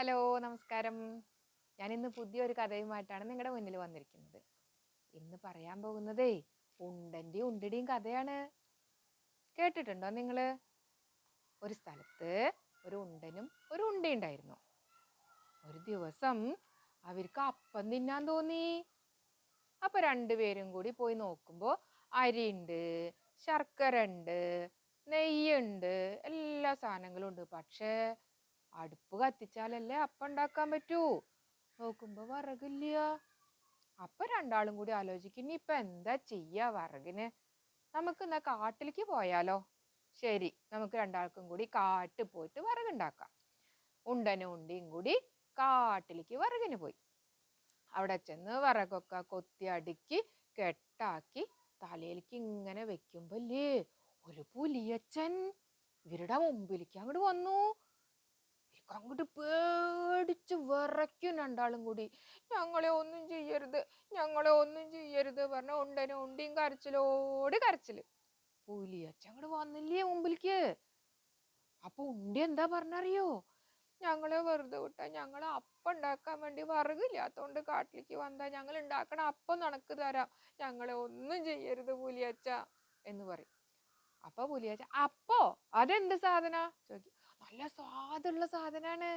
Hello നമസ്കാരം. ഞാൻ ഇന്ന് പുതിയൊരു കഥയുമായിട്ടാണ് നിങ്ങളുടെ മുന്നിൽ വന്നിരിക്കുന്നത്. ഇന്ന് പറയാൻ പോകുന്നതേ ഉണ്ടന്റെയും ഉണ്ടിടിയും കഥയാണ്. കേട്ടിട്ടുണ്ടോ നിങ്ങൾ ഒരു സ്ഥലത്ത് ഒരു ഉണ്ടനും ഒരു ഉണ്ടി ഉണ്ടായിരുന്നു. ഒരു ദിവസം അവർക്ക് അപ്പം തിന്നാൻ തോന്നി. അപ്പൊ രണ്ടുപേരും കൂടി പോയി നോക്കുമ്പോൾ അരിയുണ്ട് ശർക്കര ഉണ്ട് നെയ്യുണ്ട് എല്ലാ സാധനങ്ങളും ഉണ്ട്. പക്ഷേ അടുപ്പ് കത്തിച്ചാലല്ലേ അപ്പം ഉണ്ടാക്കാൻ പറ്റൂ? നോക്കുമ്പോ വിറകില്ല. അപ്പൊ രണ്ടാളും കൂടി ആലോചിക്കും ഇനി ഇപ്പൊ എന്താ ചെയ്യാ വിറകിന്? നമുക്ക് എന്നാ കാട്ടിലേക്ക് പോയാലോ? ശരി നമുക്ക് രണ്ടാൾക്കും കൂടി കാട്ടിൽ പോയിട്ട് വിറകുണ്ടാക്കാം ഉണ്ടനും ഉണ്ടിയും കൂടി കാട്ടിലേക്ക് വിറകിന് പോയി. അവിടെ ചെന്ന് വിറകൊക്കെ കൊത്തി അടുക്കി കെട്ടാക്കി തലയിലേക്ക് ഇങ്ങനെ വെക്കുമ്പല്ലേ ഒരു പുലിയച്ചൻ ഇവരുടെ മുമ്പിലേക്ക് അങ്ങോട്ട് വന്നു. അങ്ങോട്ട് പേടിച്ച് വിറയ്ക്കും രണ്ടാളും കൂടി. ഞങ്ങളെ ഒന്നും ചെയ്യരുത് ഞങ്ങളെ ഒന്നും ചെയ്യരുത് പറഞ്ഞ ഉണ്ടനും ഉണ്ടിയും കരച്ചിലോട് കരച്ചിൽ. പുലിയച്ചൻ അങ്ങോട്ട് വന്നില്ലേ മുമ്പിലേക്ക് അപ്പൊ ഉണ്ടി എന്താ പറഞ്ഞറിയോ? ഞങ്ങളെ വെറുതെ വിട്ട ഞങ്ങൾ അപ്പം ഉണ്ടാക്കാൻ വേണ്ടി വറകില്ലാത്തോണ്ട് കാട്ടിലേക്ക് വന്നാ ഞങ്ങൾ ഉണ്ടാക്കണ അപ്പം നടക്ക് തരാം. ഞങ്ങളെ ഒന്നും ചെയ്യരുത് പുലിയച്ച എന്ന് പറയും. അപ്പൊ പുലിയച്ച അപ്പോ? അതെന്ത് സാധന? ചോദിക്കും. നല്ല സ്വാദുള്ള സാധനാണ്.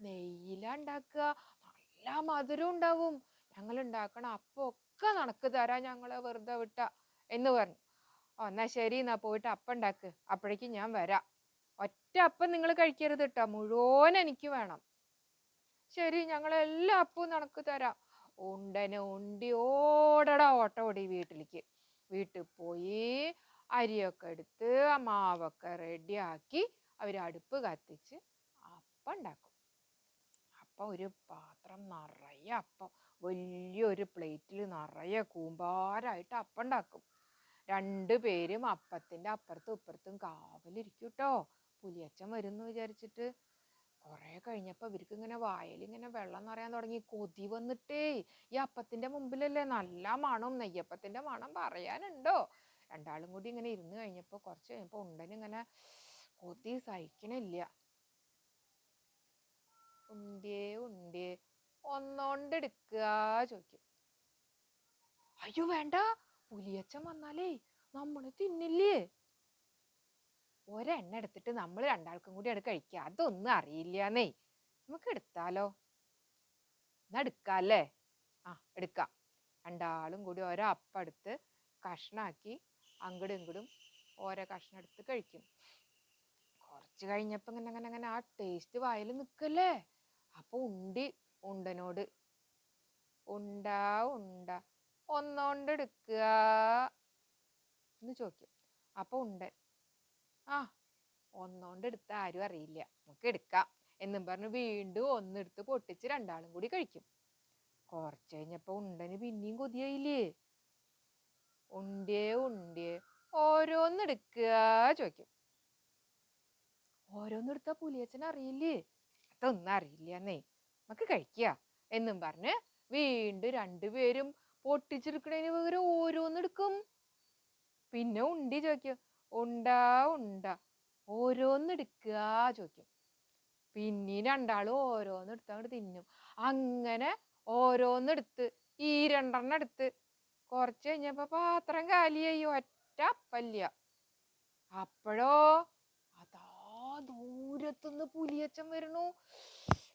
നെയ്യില ഉണ്ടാക്കുക നല്ല മധുരം ഉണ്ടാവും. ഞങ്ങൾ ഉണ്ടാക്കണ അപ്പം ഒക്കെ നനക്ക് തരാം ഞങ്ങളെ വെറുതെ വിട്ട എന്ന് പറഞ്ഞു. "ഓ, എന്നാ ശരി എന്നാ പോയിട്ട് അപ്പം ഉണ്ടാക്ക് അപ്പോഴേക്കും ഞാൻ വരാം. ഒറ്റ അപ്പം നിങ്ങൾ കഴിക്കരുത് കേട്ടോ മുഴുവൻ എനിക്ക് വേണം. ശരി ഞങ്ങൾ എല്ലാ അപ്പവും നടക്ക് തരാം. ഉണ്ടന് ഉണ്ടി ഓടട ഓട്ടം ഓടി വീട്ടിലേക്ക്. വീട്ടിൽ പോയി അരിയൊക്കെ എടുത്ത് മാവൊക്കെ റെഡിയാക്കി അവർ അടുപ്പ് കത്തിച്ച് അപ്പം ഉണ്ടാക്കും. അപ്പം ഒരു പാത്രം നിറയെ അപ്പം വലിയൊരു പ്ലേറ്റിൽ നിറയെ കൂമ്പാരായിട്ട് അപ്പം ഉണ്ടാക്കും. രണ്ടു പേരും അപ്പത്തിന്റെ അപ്പുറത്തും ഇപ്പുറത്തും കാവലിരിക്കും കേട്ടോ പുലിയച്ചൻ വരുന്നു വിചാരിച്ചിട്ട്. കുറേ കഴിഞ്ഞപ്പോൾ ഇവർക്ക് ഇങ്ങനെ വായിൽ ഇങ്ങനെ വെള്ളം നിറയാൻ തുടങ്ങി. കൊതി വന്നിട്ടേ ഈ അപ്പത്തിന്റെ മുമ്പിലല്ലേ നല്ല മണം നെയ്യപ്പത്തിന്റെ മണം പറയാനുണ്ടോ? രണ്ടാളും കൂടി ഇങ്ങനെ ഇരുന്ന് കഴിഞ്ഞപ്പോൾ കുറച്ച് കഴിഞ്ഞപ്പോൾ ഉണ്ടൻ ഇങ്ങനെ കൊതി സഹിക്കണില്ല. ഉണ്ടേ ഉണ്ടേ ഒന്നോണ്ട് എടുക്കുക ചോദിക്കും. അയ്യോ വേണ്ട. പുലിയച്ചൻ വന്നാലേ നമ്മൾ തിന്നില്ലേ? ഒരെണ്ണ എടുത്തിട്ട് നമ്മൾ രണ്ടാൾക്കും കൂടി അത് കഴിക്കുക അതൊന്നും അറിയില്ലാന്നേ. നമുക്ക് എടുത്താലോ? എന്നാ എടുക്കാല്ലേ ആ എടുക്കാം. രണ്ടാളും കൂടി ഓരോ അപ്പം എടുത്ത് കഷ്ണാക്കി അങ്ങടും ഇങ്ങടും ഓരോ കഷ്ണം എടുത്ത് കഴിക്കും. കുറച്ച് കഴിഞ്ഞപ്പോൾ ഇങ്ങനെ അങ്ങനെ അങ്ങനെ ആ ടേസ്റ്റ് വായിൽ നിൽക്കല്ലേ അപ്പൊ ഉണ്ടി ഉണ്ടനോട്. ഉണ്ട ഉണ്ട ഒന്നോണ്ട് എടുക്കുക. എന്ന് ചോദിക്കും. അപ്പൊ ഉണ്ടൻ ആ ഒന്നോണ്ട് എടുത്ത ആരും അറിയില്ല. നമുക്ക് എടുക്കാം. എന്നും പറഞ്ഞ് വീണ്ടും ഒന്നെടുത്ത് പൊട്ടിച്ച് രണ്ടാളും കൂടി കഴിക്കും. കുറച്ച് കഴിഞ്ഞപ്പോ ഉണ്ടന് പിന്നെയും കൊതിയായില്ലേ? ഉണ്ടേ ഉണ്ടേ ഓരോന്നെടുക്കുക ചോദിക്കും. ഓരോന്നെടുത്താ പുലിയച്ഛൻ അറിയില്ലേ? അതൊന്നും അറിയില്ല എന്നേ നമുക്ക് കഴിക്കുക എന്നും പറഞ്ഞ് വീണ്ടും രണ്ടുപേരും പൊട്ടിച്ചെടുക്കണതിന് പകരം ഓരോന്നെടുക്കും പിന്നെ ഉണ്ടി ചോദിക്കും. ഉണ്ടാ ഉണ്ട. ഓരോന്നെടുക്കുക ചോദിക്കും. പിന്നെ രണ്ടാളും ഓരോന്നെടുത്ത് അങ്ങോട്ട് തിന്നും. അങ്ങനെ ഓരോന്നെടുത്ത് ഈ രണ്ടെണ്ണം എടുത്ത് കുറച്ച് കഴിഞ്ഞപ്പോൾ പാത്രം കാലിയായി. ഒറ്റ അപ്പല്ല അപ്പോഴോ ദൂരത്തുനിന്ന് പുലിയച്ചൻ വരണു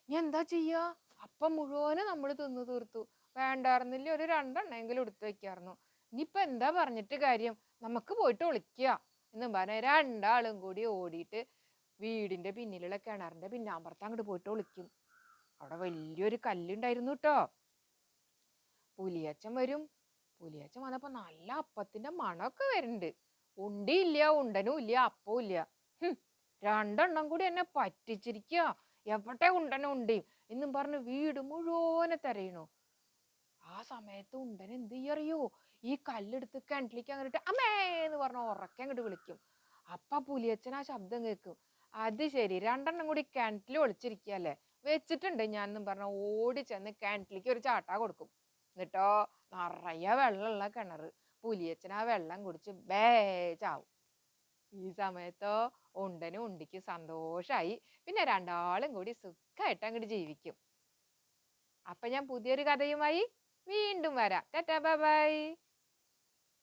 ഇനി എന്താ ചെയ്യാ? അപ്പം മുഴുവനെ നമ്മൾ തിന്നു തീർത്തു. വേണ്ടായിരുന്നില്ല ഒരു രണ്ടെണ്ണമെങ്കിലും എടുത്തു വെക്കായിരുന്നു. ഇനിയിപ്പൊ എന്താ പറഞ്ഞിട്ട് കാര്യം? നമുക്ക് പോയിട്ട് ഒളിക്കുക എന്നും പറഞ്ഞ രണ്ടാളും കൂടി ഓടിയിട്ട് വീടിന്റെ പിന്നിലുള്ള കിണറിന്റെ പിന്നാമ്പുറത്ത് അങ്ങോട്ട് പോയിട്ട് ഒളിക്കും. അവിടെ വലിയൊരു കല്ലുണ്ടായിരുന്നു കേട്ടോ പുലിയച്ചൻ വരും. പുലിയച്ചൻ വന്നപ്പോൾ നല്ല അപ്പത്തിന്റെ മണമൊക്കെ വരുന്നുണ്ട്. ഉണ്ടിയില്ല ഉണ്ടനും ഇല്ല അപ്പവും ഇല്ല. രണ്ടെണ്ണം കൂടി എന്നെ പറ്റിച്ചിരിക്കുക എവിടെ ഉണ്ടനെ ഉണ്ട്? എന്നും പറഞ്ഞ് വീട് മുഴുവനെ തെരയണു. ആ സമയത്ത് ഉണ്ടൻ എന്ത് ചെയ്യറിയോ? ഈ കല്ലെടുത്ത് കിണറ്റിലേക്ക് അങ്ങോട്ട് അമ്മേ എന്ന് പറഞ്ഞ ഉറക്കെ അങ്ങോട്ട് വിളിക്കും. അപ്പ പുലിയച്ചൻ ആ ശബ്ദം കേൾക്കും അത് ശരി രണ്ടെണ്ണം കൂടി കിണറ്റിൽ ഒളിച്ചിരിക്കുകയല്ലേ വെച്ചിട്ടുണ്ട് ഞാൻ എന്നും പറഞ്ഞ ഓടി ചെന്ന് കിണറ്റിലേക്ക് ഒരു ചാട്ടാ കൊടുക്കും. എന്നിട്ടോ നിറയെ വെള്ളമുള്ള കിണറ്. പുലിയച്ചൻ ആ വെള്ളം കുടിച്ച് ബേ ചാവും ഈ സമയത്തോ ഉണ്ടനും ഉണ്ടിക്കും സന്തോഷായി. പിന്നെ രണ്ടാളും കൂടി സുഖമായിട്ട് അങ്ങോട്ട് ജീവിക്കും. അപ്പൊ ഞാൻ പുതിയൊരു കഥയുമായി വീണ്ടും വരാം. Tata bye bye.